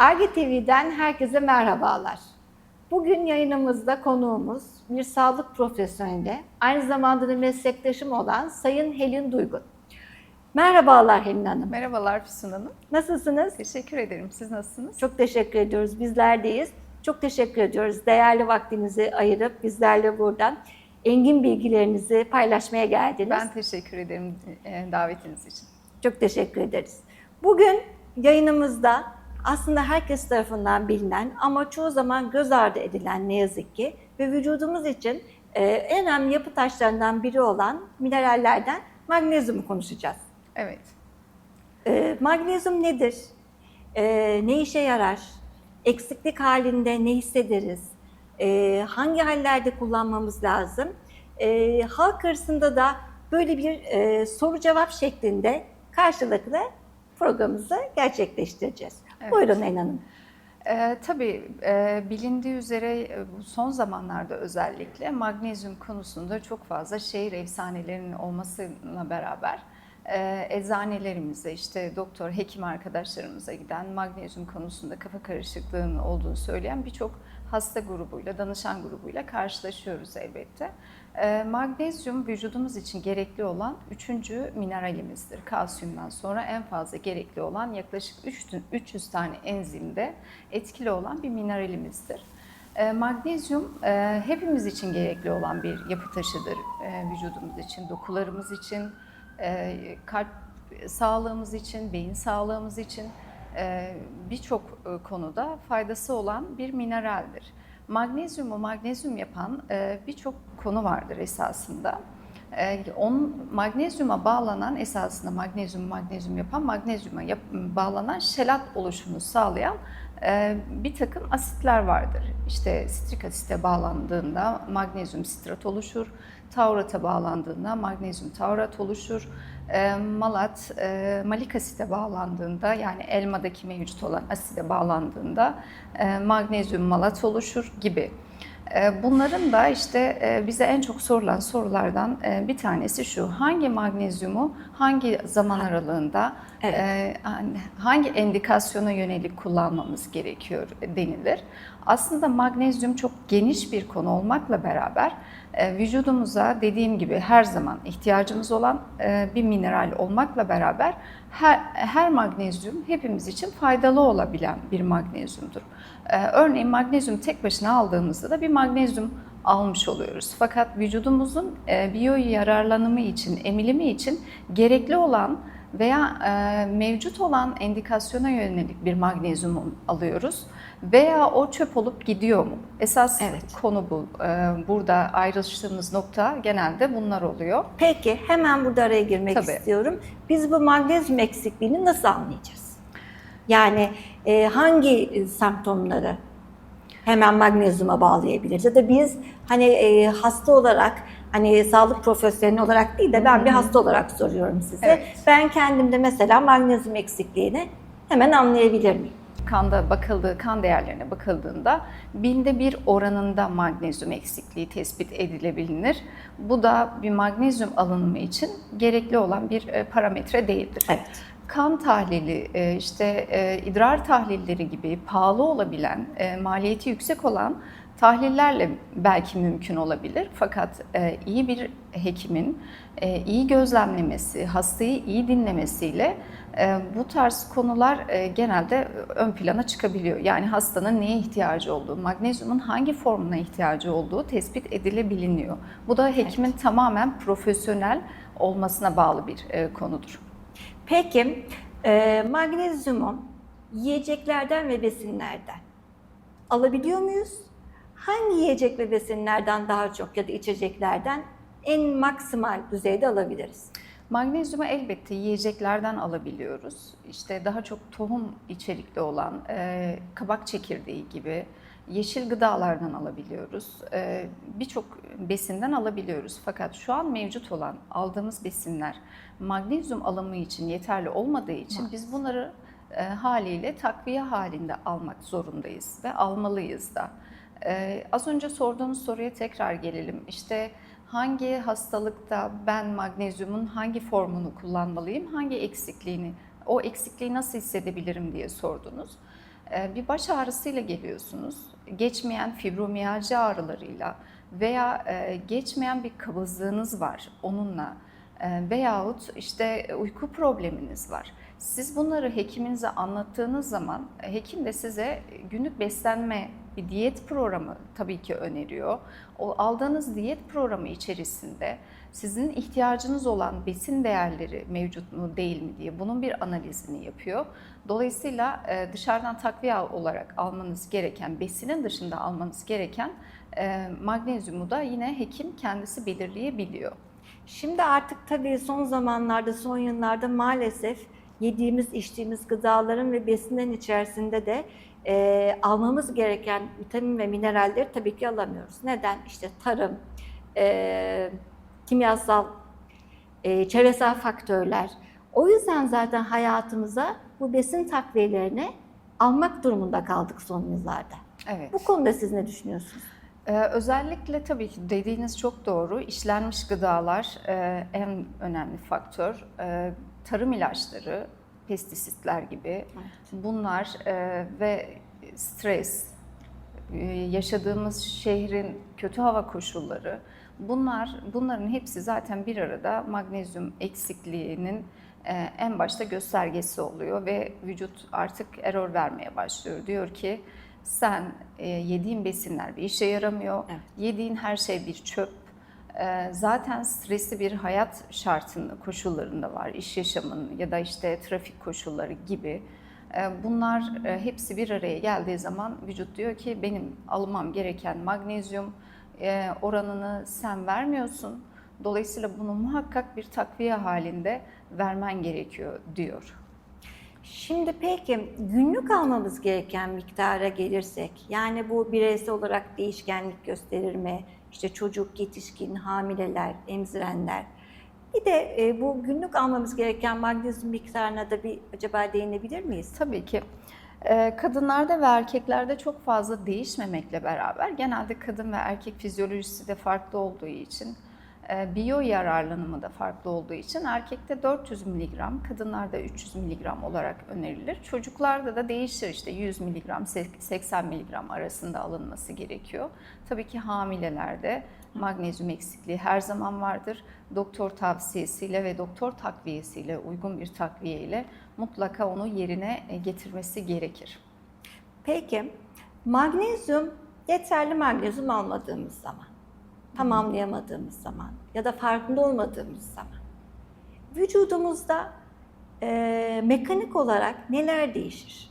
Arge TV'den herkese merhabalar. Bugün yayınımızda konuğumuz bir sağlık profesyoneli, aynı zamanda da meslektaşım olan Sayın Helin Duygun. Merhabalar Helin Hanım. Merhabalar Füsun Hanım. Nasılsınız? Teşekkür ederim. Siz nasılsınız? Çok teşekkür ediyoruz. Bizler deyiz. Çok teşekkür ediyoruz. Değerli vaktinizi ayırıp bizlerle buradan engin bilgilerinizi paylaşmaya geldiniz. Ben teşekkür ederim e, davetiniz için. Çok teşekkür ederiz. Bugün yayınımızda aslında herkes tarafından bilinen ama çoğu zaman göz ardı edilen ne yazık ki ve vücudumuz için e, en önemli yapı taşlarından biri olan minerallerden magnezyumu konuşacağız. Evet. E, magnezyum nedir? E, ne işe yarar? Eksiklik halinde ne hissederiz? E, hangi hallerde kullanmamız lazım? E, halk arasında da böyle bir e, soru cevap şeklinde karşılıklı programımızı gerçekleştireceğiz. Evet. Buyurun Elin Hanım. E, tabii e, bilindiği üzere e, son zamanlarda özellikle magnezyum konusunda çok fazla şehir efsanelerinin olmasıyla beraber e, eczanelerimize işte doktor, hekim arkadaşlarımıza giden magnezyum konusunda kafa karışıklığının olduğunu söyleyen birçok hasta grubuyla, danışan grubuyla karşılaşıyoruz elbette. E, magnezyum vücudumuz için gerekli olan üçüncü mineralimizdir. Kalsiyumdan sonra en fazla gerekli olan yaklaşık 300 tane enzimde etkili olan bir mineralimizdir. E, magnezyum e, hepimiz için gerekli olan bir yapı taşıdır. E, vücudumuz için, dokularımız için, e, kalp sağlığımız için, beyin sağlığımız için e, birçok e, konuda faydası olan bir mineraldir. Magnezyumu magnezyum yapan e, birçok konu vardır esasında. E, onun magnezyuma bağlanan esasında magnezyum magnezyum yapan magnezyuma yap, bağlanan şelat oluşumunu sağlayan e, bir takım asitler vardır. İşte sitrik asite bağlandığında magnezyum sitrat oluşur. Taurata bağlandığında magnezyum taurat oluşur. E, malat, e, malik asite bağlandığında yani elmadaki mevcut olan aside bağlandığında e, magnezyum malat oluşur gibi. E, Bunların da işte e, bize en çok sorulan sorulardan e, bir tanesi şu. Hangi magnezyumu hangi zaman aralığında Evet. e, hangi endikasyona yönelik kullanmamız gerekiyor denilir. Aslında magnezyum çok geniş bir konu olmakla beraber e, vücudumuza dediğim gibi her zaman ihtiyacımız olan e, bir mineral olmakla beraber her, her magnezyum hepimiz için faydalı olabilen bir magnezyumdur. E, Örneğin magnezyum tek başına aldığımızda da bir magnezyum almış oluyoruz. Fakat vücudumuzun e, biyo yararlanımı için, emilimi için gerekli olan veya e, mevcut olan endikasyona yönelik bir magnezyum alıyoruz veya o çöp olup gidiyor mu? Esas Evet. konu bu. E, burada ayrıştığımız nokta genelde bunlar oluyor. Peki hemen burada araya girmek Tabii. istiyorum. Biz bu magnezyum eksikliğini nasıl anlayacağız? Yani e, hangi semptomları hemen magnezyuma bağlayabiliriz? Ya da biz hani e, hasta olarak hani sağlık profesyoneli olarak değil de ben bir hasta olarak soruyorum size. Evet. Ben kendimde mesela magnezyum eksikliğini hemen anlayabilir miyim? Kanda bakıldığı, kan değerlerine bakıldığında binde bir oranında magnezyum eksikliği tespit edilebilir. Bu da bir magnezyum alınımı için gerekli olan bir e, parametre değildir. Evet. Kan tahlili, e, işte e, idrar tahlilleri gibi pahalı olabilen, e, maliyeti yüksek olan tahlillerle belki mümkün olabilir. Fakat iyi bir hekimin iyi gözlemlemesi, hastayı iyi dinlemesiyle bu tarz konular genelde ön plana çıkabiliyor. Yani hastanın neye ihtiyacı olduğu, magnezyumun hangi formuna ihtiyacı olduğu tespit edilebiliniyor. Bu da hekimin tamamen profesyonel olmasına bağlı bir konudur. Peki e, magnezyumu yiyeceklerden ve besinlerden alabiliyor muyuz? Hangi yiyecek ve besinlerden daha çok ya da içeceklerden en maksimal düzeyde alabiliriz? Magnezyumu elbette yiyeceklerden alabiliyoruz. İşte daha çok tohum içerikli olan e, kabak çekirdeği gibi yeşil gıdalardan alabiliyoruz. E, Birçok besinden alabiliyoruz. Fakat şu an mevcut olan aldığımız besinler magnezyum alımı için yeterli olmadığı için biz bunları e, haliyle takviye halinde almak zorundayız ve almalıyız da. E, az önce sorduğunuz soruya tekrar gelelim. İşte hangi hastalıkta ben magnezyumun hangi formunu kullanmalıyım, hangi eksikliğini, o eksikliği nasıl hissedebilirim diye sordunuz. e, bir baş ağrısıyla geliyorsunuz. Geçmeyen fibromiyalji ağrılarıyla veya e, geçmeyen bir kabızlığınız var onunla e, veyahut işte uyku probleminiz var. Siz bunları hekiminize anlattığınız zaman hekim de size günlük beslenme bir diyet programı tabii ki öneriyor. O aldığınız diyet programı içerisinde sizin ihtiyacınız olan besin değerleri mevcut mu değil mi diye bunun bir analizini yapıyor. Dolayısıyla e, dışarıdan takviye olarak almanız gereken, besinin dışında almanız gereken e, magnezyumu da yine hekim kendisi belirleyebiliyor. Şimdi artık tabii son zamanlarda, son yıllarda maalesef yediğimiz, içtiğimiz gıdaların ve besinlerin içerisinde de e, almamız gereken vitamin ve mineralleri tabii ki alamıyoruz. Neden? İşte tarım, e, kimyasal, e, çevresel faktörler. O yüzden zaten hayatımıza bu besin takviyelerini almak durumunda kaldık son yıllarda. Evet. Bu konuda siz ne düşünüyorsunuz? Ee, özellikle tabii ki dediğiniz çok doğru. İşlenmiş gıdalar e, en önemli faktör. E, tarım ilaçları, pestisitler gibi bunlar e, ve stres, e, yaşadığımız şehrin kötü hava koşulları bunlar bunların hepsi zaten bir arada magnezyum eksikliğinin e, en başta göstergesi oluyor ve vücut artık error vermeye başlıyor. Diyor ki sen e, yediğin besinler bir işe yaramıyor. Evet. Yediğin her şey bir çöp. E, zaten stresli bir hayat şartında, koşullarında var. İş yaşamının ya da işte trafik koşulları gibi. E, bunlar e, hepsi bir araya geldiği zaman vücut diyor ki benim almam gereken magnezyum e, oranını sen vermiyorsun. Dolayısıyla bunu muhakkak bir takviye halinde vermen gerekiyor diyor. Şimdi peki günlük almamız gereken miktara gelirsek, yani bu bireysel olarak değişkenlik gösterir mi? İşte çocuk, yetişkin, hamileler, emzirenler. Bir de e, bu günlük almamız gereken magnezyum miktarına da bir acaba değinebilir miyiz? Tabii ki. Ee, Kadınlarda ve erkeklerde çok fazla değişmemekle beraber genelde kadın ve erkek fizyolojisi de farklı olduğu için e, biyo yararlanımı da farklı olduğu için erkekte 400 mg, kadınlarda 300 mg olarak önerilir. Çocuklarda da değişir işte 100 mg, 80 mg arasında alınması gerekiyor. Tabii ki hamilelerde magnezyum eksikliği her zaman vardır. Doktor tavsiyesiyle ve doktor takviyesiyle, uygun bir takviye ile mutlaka onu yerine e, getirmesi gerekir. Peki magnezyum, yeterli magnezyum almadığımız zaman, tamamlayamadığımız zaman ya da farkında olmadığımız zaman vücudumuzda e, mekanik olarak neler değişir?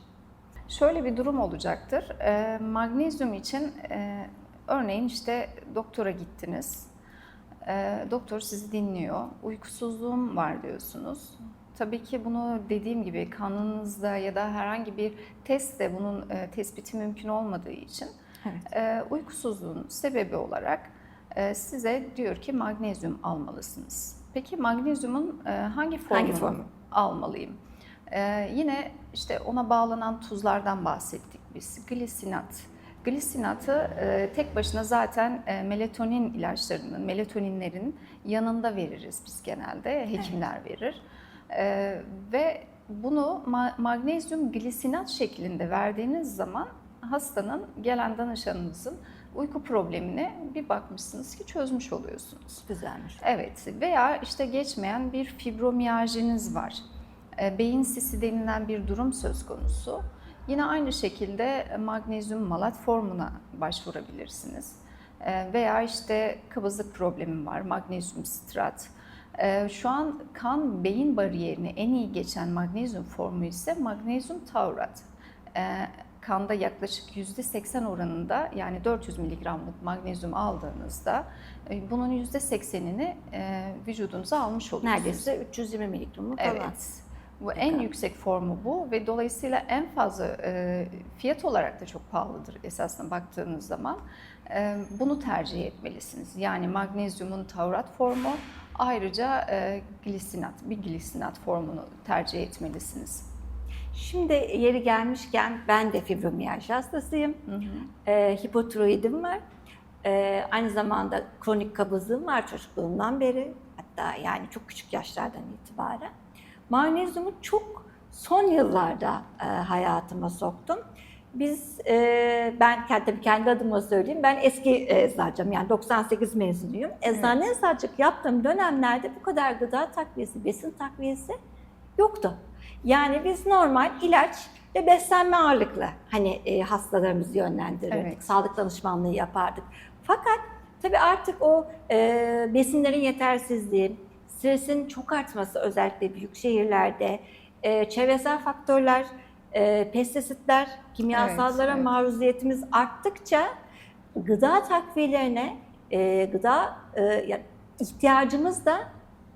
Şöyle bir durum olacaktır. E, magnezyum için e, örneğin işte doktora gittiniz. E, doktor sizi dinliyor. Uykusuzluğum var diyorsunuz. Tabii ki bunu dediğim gibi kanınızda ya da herhangi bir testte bunun e, tespiti mümkün olmadığı için Evet. e, uykusuzluğun sebebi olarak size diyor ki magnezyum almalısınız. Peki magnezyumun e, hangi formunu formu? almalıyım? E, yine işte ona bağlanan tuzlardan bahsettik biz. Glisinat. Glisinatı e, tek başına zaten e, melatonin ilaçlarının, melatoninlerin yanında veririz biz genelde. Hekimler verir. E, ve bunu ma- magnezyum glisinat şeklinde verdiğiniz zaman hastanın, gelen danışanınızın uyku problemine bir bakmışsınız ki çözmüş oluyorsunuz. Güzelmiş. Evet veya işte geçmeyen bir fibromiyajiniz var. E, Beyin sisi denilen bir durum söz konusu. Yine aynı şekilde magnezyum malat formuna başvurabilirsiniz. E, Veya işte kabızlık problemi var, magnezyum sitrat. E, Şu an kan beyin bariyerini en iyi geçen magnezyum formu ise magnezyum taurat. Kanda yaklaşık %80 oranında yani 400 mg'lık magnezyum aldığınızda e, bunun %80'ini e, vücudunuza almış oluyorsunuz. Neredeyse 320 miligramlık falan. Evet. Bu en yüksek formu bu ve dolayısıyla en fazla e, fiyat olarak da çok pahalıdır esasına baktığınız zaman. E, bunu tercih etmelisiniz. Yani magnezyumun taurat formu ayrıca e, glisinat, bir glisinat formunu tercih etmelisiniz. Şimdi yeri gelmişken ben de fibromiyalji hastasıyım. Ee, hipotiroidim var. Ee, aynı zamanda kronik kabızlığım var çocukluğumdan beri. Hatta yani çok küçük yaşlardan itibaren. Magnezyumu çok son yıllarda e, hayatıma soktum. Biz, e, ben kendi, tabii kendi adıma söyleyeyim, ben eski e, eczacıyım yani 98 mezunuyum. Eczane eczacılık yaptığım dönemlerde bu kadar gıda takviyesi, besin takviyesi yoktu. Yani biz normal ilaç ve beslenme ağırlıklı hani e, hastalarımızı yönlendirirdik, Evet. sağlık danışmanlığı yapardık. Fakat tabii artık o e, besinlerin yetersizliği, stresin çok artması özellikle büyük şehirlerde, e, çevresel faktörler, e, pestisitler, kimyasallara Evet, evet. maruziyetimiz arttıkça gıda takviyelerine, e, gıda e, ya- ihtiyacımız da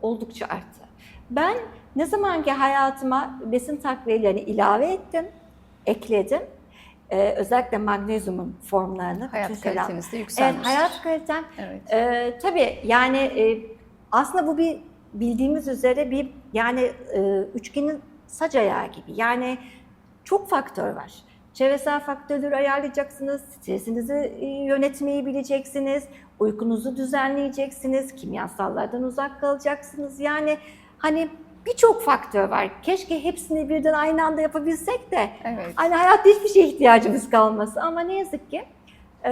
oldukça arttı. Ben ne zaman ki hayatıma besin takviyelerini ilave ettim, ekledim, e, özellikle magnezyumun formlarını, Hayat şeyler- kaliteniz de Evet, yükselmiştir. hayat kalitem Evet. ee, tabii yani e, aslında bu bir bildiğimiz üzere bir yani e, üçgenin sac ayağı gibi. Yani çok faktör var. Çevresel faktörleri ayarlayacaksınız, stresinizi e, yönetmeyi bileceksiniz, uykunuzu düzenleyeceksiniz, kimyasallardan uzak kalacaksınız. Yani hani birçok faktör var. Keşke hepsini birden aynı anda yapabilsek de Evet. Hani hayatta hiçbir şeye ihtiyacımız kalması ama ne yazık ki e,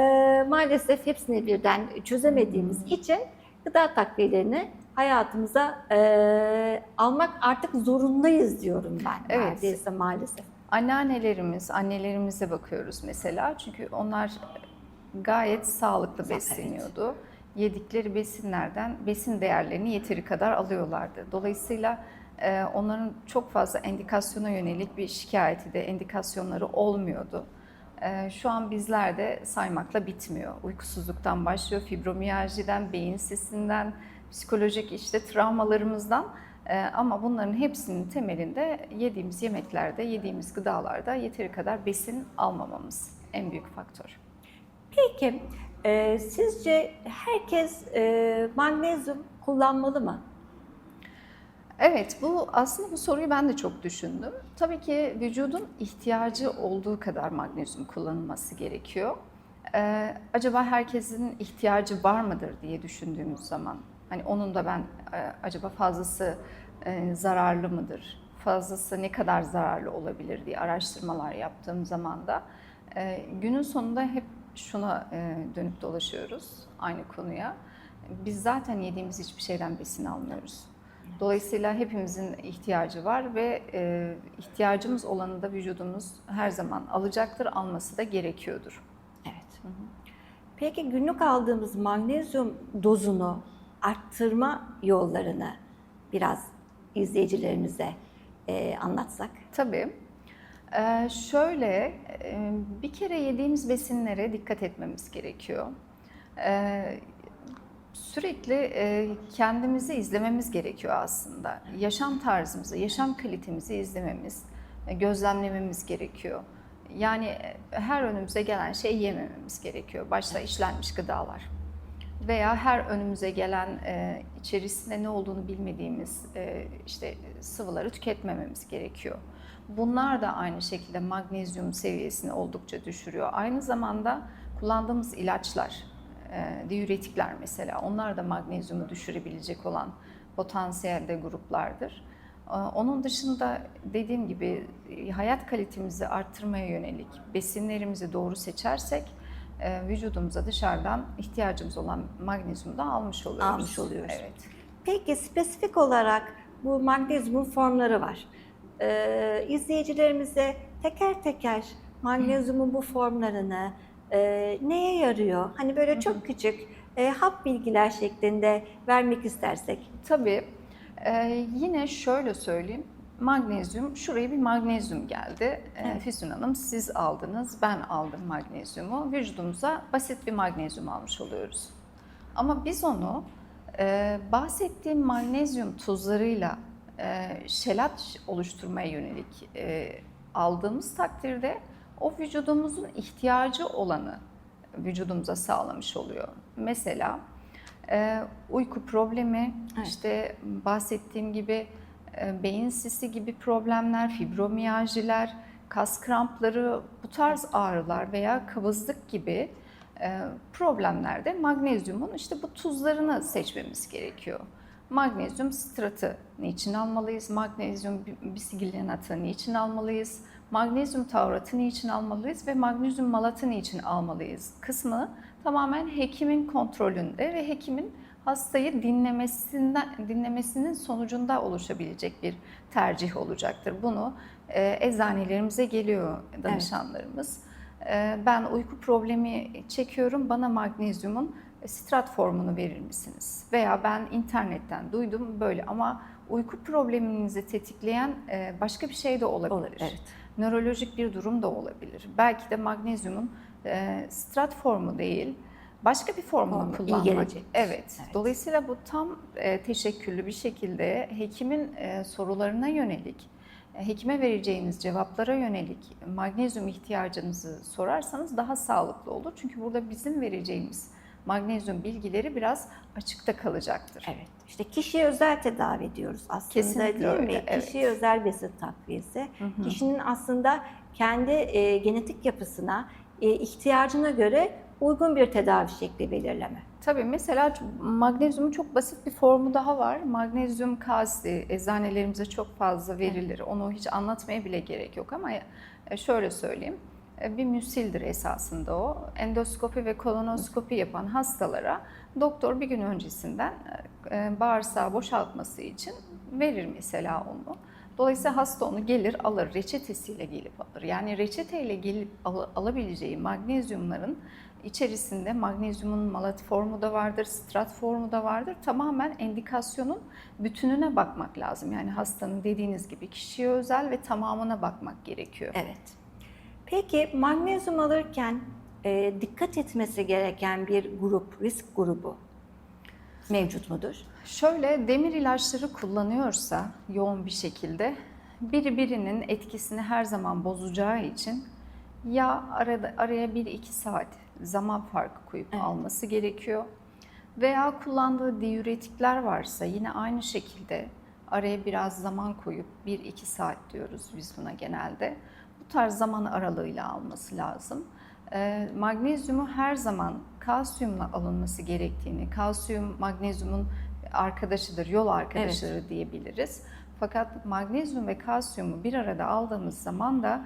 maalesef hepsini birden çözemediğimiz için gıda takviyelerini hayatımıza e, almak artık zorundayız diyorum ben Evet. neredeyse maalesef. Anneannelerimiz, annelerimize bakıyoruz mesela. Çünkü onlar gayet sağlıklı Evet. Yedikleri besinlerden besin değerlerini yeteri kadar alıyorlardı. Dolayısıyla e, onların çok fazla endikasyona yönelik bir şikayeti de endikasyonları olmuyordu. E, Şu an bizlerde saymakla bitmiyor. Uykusuzluktan başlıyor, fibromiyajiden, beyin sisinden, psikolojik işte travmalarımızdan ee, ama bunların hepsinin temelinde yediğimiz yemeklerde, yediğimiz gıdalarda yeteri kadar besin almamamız en büyük faktör. Peki e, sizce herkes e, magnezyum kullanmalı mı? Evet, bu aslında bu soruyu ben de çok düşündüm. Tabii ki vücudun ihtiyacı olduğu kadar magnezyum kullanılması gerekiyor. Ee, acaba herkesin ihtiyacı var mıdır diye düşündüğümüz zaman, hani onun da ben e, acaba fazlası e, zararlı mıdır, fazlası ne kadar zararlı olabilir diye araştırmalar yaptığım zaman da e, günün sonunda hep şuna e, dönüp dolaşıyoruz aynı konuya. Biz zaten yediğimiz hiçbir şeyden besin almıyoruz. Dolayısıyla hepimizin ihtiyacı var ve e, ihtiyacımız olanı da vücudumuz her zaman alacaktır, alması da gerekiyordur. Evet. Peki günlük aldığımız magnezyum dozunu arttırma yollarını biraz izleyicilerimize e, anlatsak. Tabii. Ee, şöyle, bir kere yediğimiz besinlere dikkat etmemiz gerekiyor. Ee, sürekli e, kendimizi izlememiz gerekiyor aslında. Yaşam tarzımızı, yaşam kalitemizi izlememiz, e, gözlemlememiz gerekiyor. Yani e, her önümüze gelen şeyi yemememiz gerekiyor. Başta işlenmiş gıdalar veya her önümüze gelen e, içerisinde ne olduğunu bilmediğimiz e, işte sıvıları tüketmememiz gerekiyor. Bunlar da aynı şekilde magnezyum seviyesini oldukça düşürüyor. Aynı zamanda kullandığımız ilaçlar, e, diüretikler mesela onlar da magnezyumu düşürebilecek olan potansiyelde gruplardır. E, Onun dışında dediğim gibi e, hayat kalitemizi arttırmaya yönelik besinlerimizi doğru seçersek e, vücudumuza dışarıdan ihtiyacımız olan magnezyumu da almış oluyoruz. Almış oluyoruz. Evet. Peki spesifik olarak bu magnezyumun formları var. Ee, izleyicilerimize teker teker magnezyumun bu formlarını e, neye yarıyor? Hani böyle çok küçük e, hap bilgiler şeklinde vermek istersek. Tabii. Ee, yine şöyle söyleyeyim. Magnezyum, şuraya bir magnezyum geldi. Ee, Evet. Füsun Hanım siz aldınız, ben aldım magnezyumu. Vücudumuza basit bir magnezyum almış oluyoruz. Ama biz onu e, bahsettiğim magnezyum tuzlarıyla e, şelat oluşturmaya yönelik e, aldığımız takdirde o vücudumuzun ihtiyacı olanı vücudumuza sağlamış oluyor. Mesela e, uyku problemi, Evet. işte bahsettiğim gibi e, beyin sisi gibi problemler, fibromiyaljiler, kas krampları, bu tarz ağrılar veya kabızlık gibi e, problemlerde magnezyumun işte bu tuzlarını seçmemiz gerekiyor. Magnezyum stratı niçin almalıyız? Magnezyum bisiglenatı niçin almalıyız? magnezyum tauratı niçin almalıyız ve magnezyum malatı niçin almalıyız kısmı tamamen hekimin kontrolünde ve hekimin hastayı dinlemesinden dinlemesinin sonucunda oluşabilecek bir tercih olacaktır. Bunu e, eczanelerimize geliyor danışanlarımız. E, ben uyku problemi çekiyorum, bana magnezyumun strat formunu verir misiniz? Veya ben internetten duydum böyle ama uyku probleminizi tetikleyen e, başka bir şey de olabilir. Olabilir, evet. Nörolojik bir durum da olabilir. Belki de magnezyumun e, strat formu değil, başka bir formunu iyi kullanmak. Evet. Evet. Dolayısıyla bu tam e, teşekküllü bir şekilde hekimin sorularına yönelik, hekime vereceğiniz cevaplara yönelik magnezyum ihtiyacınızı sorarsanız daha sağlıklı olur. Çünkü burada bizim vereceğimiz magnezyum bilgileri biraz açıkta kalacaktır. Evet. İşte kişiye özel tedavi ediyoruz aslında Kesinlikle değil mi? öyle, evet. Kişiye özel besin takviyesi. hı. Kişinin aslında kendi e, genetik yapısına, e, ihtiyacına göre uygun bir tedavi şekli belirleme. Tabii mesela magnezyumun çok basit bir formu daha var. Magnezyum kalsi eczanelerimize çok fazla verilir. Onu hiç anlatmaya bile gerek yok ama e, şöyle söyleyeyim. E, Bir müsildir esasında o. Endoskopi ve kolonoskopi yapan hastalara doktor bir gün öncesinden e, bağırsağı boşaltması için verir mesela onu. Dolayısıyla hasta onu gelir alır, reçetesiyle gelip alır. Yani reçeteyle gelip al- alabileceği magnezyumların içerisinde magnezyumun malat formu da vardır, strat formu da vardır. Tamamen endikasyonun bütününe bakmak lazım. Yani hastanın dediğiniz gibi kişiye özel ve tamamına bakmak gerekiyor. Evet. Peki magnezyum alırken e, dikkat etmesi gereken bir grup, risk grubu mevcut mudur? Şöyle demir ilaçları kullanıyorsa yoğun bir şekilde biri birinin etkisini her zaman bozacağı için ya arada araya 1-2 saat zaman farkı koyup Evet. alması gerekiyor. Veya kullandığı diüretikler varsa yine aynı şekilde araya biraz zaman koyup 1-2 saat diyoruz biz buna genelde. Tarz zaman aralığıyla alması lazım. Ee, magnezyumu her zaman kalsiyumla alınması gerektiğini, kalsiyum magnezyumun arkadaşıdır, yol arkadaşları diyebiliriz. Fakat magnezyum ve kalsiyumu bir arada aldığımız zaman da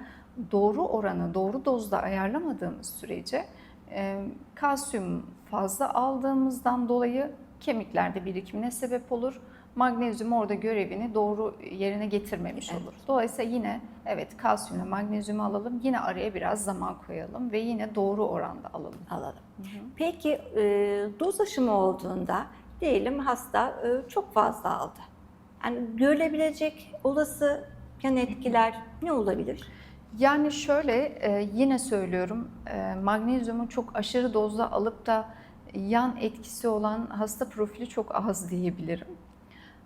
doğru oranı, doğru dozda ayarlamadığımız sürece e, kalsiyum fazla aldığımızdan dolayı kemiklerde birikimine sebep olur. Magnezyum orada görevini doğru yerine getirmemiş Evet. olur. Dolayısıyla yine evet kalsiyumla magnezyumu alalım, yine araya biraz zaman koyalım ve yine doğru oranda alalım. Alalım. Peki e, doz aşımı olduğunda diyelim hasta e, çok fazla aldı. Yani görülebilecek olası yan etkiler ne olabilir? Yani şöyle e, yine söylüyorum e, magnezyumu çok aşırı dozda alıp da yan etkisi olan hasta profili çok az diyebilirim.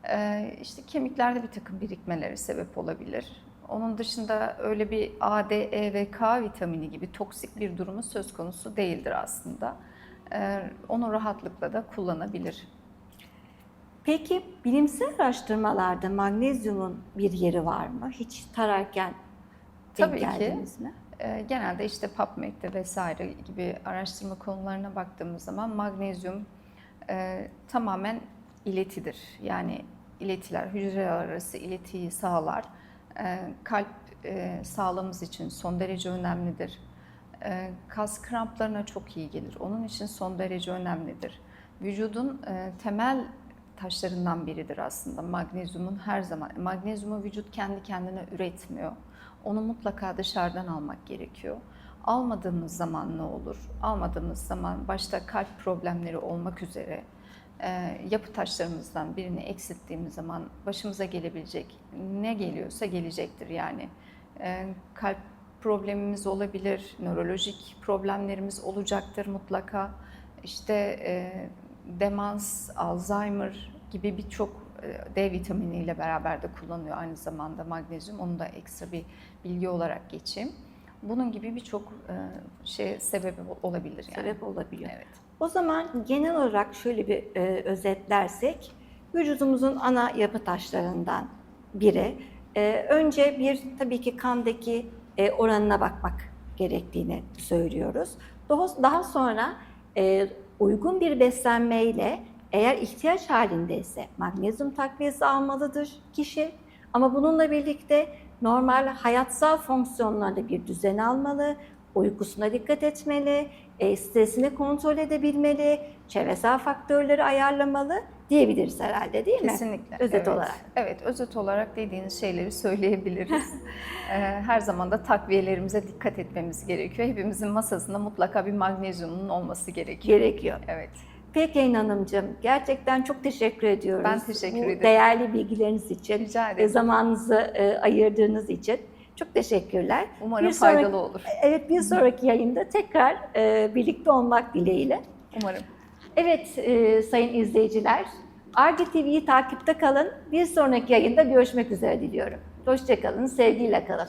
E, işte kemiklerde bir takım birikmeleri sebep olabilir. Onun dışında öyle bir A, D, E ve K vitamini gibi toksik bir durumu söz konusu değildir aslında. E, onu rahatlıkla da kullanabilir. Peki bilimsel araştırmalarda magnezyumun bir yeri var mı? Hiç tararken denk Tabii ki. geldiniz mi? E, Genelde işte PubMed'de vesaire gibi araştırma konularına baktığımız zaman magnezyum e, tamamen iletidir. Yani iletiler, hücreler arası iletiyi sağlar. E, kalp e, sağlığımız için son derece önemlidir. E, kas kramplarına çok iyi gelir. Onun için son derece önemlidir. Vücudun e, temel taşlarından biridir aslında magnezyumun her zaman. Magnezyumu vücut kendi kendine üretmiyor. Onu mutlaka dışarıdan almak gerekiyor. Almadığımız zaman ne olur? Almadığımız zaman başta kalp problemleri olmak üzere yapı taşlarımızdan birini eksilttiğimiz zaman başımıza gelebilecek ne geliyorsa gelecektir yani. Kalp problemimiz olabilir, nörolojik problemlerimiz olacaktır mutlaka. İşte demans, Alzheimer gibi birçok D vitaminiyle beraber de kullanılıyor aynı zamanda magnezyum. Onu da ekstra bir bilgi olarak geçeyim. Bunun gibi birçok e, şey sebebi olabilir yani. Sebep olabiliyor. Evet. O zaman genel olarak şöyle bir e, özetlersek, vücudumuzun ana yapı taşlarından biri. E, önce bir tabii ki kandaki e, oranına bakmak gerektiğini söylüyoruz. Daha, daha sonra e, uygun bir beslenmeyle eğer ihtiyaç halindeyse magnezyum takviyesi almalıdır kişi. Ama bununla birlikte normal hayatsal fonksiyonlarda bir düzen almalı, uykusuna dikkat etmeli, e, stresini kontrol edebilmeli, çevresel faktörleri ayarlamalı diyebiliriz herhalde değil mi? Kesinlikle. Özet evet. olarak. Evet, özet olarak dediğiniz şeyleri söyleyebiliriz. Ee, Her zaman da takviyelerimize dikkat etmemiz gerekiyor. Hepimizin masasında mutlaka bir magnezyumun olması gerekiyor. Gerekiyor. Evet. Peki Hanımcığım, gerçekten çok teşekkür ediyoruz. Ben teşekkür Bu ederim. değerli bilgileriniz için, Rica ederim. zamanınızı e, ayırdığınız için çok teşekkürler. Umarım Bir sonraki- faydalı olur. Evet, bir sonraki yayında tekrar e, birlikte olmak dileğiyle. Umarım. Evet e, sayın izleyiciler, Arge TV'yi takipte kalın. Bir sonraki yayında görüşmek üzere diliyorum. Hoşçakalın, sevgiyle kalın.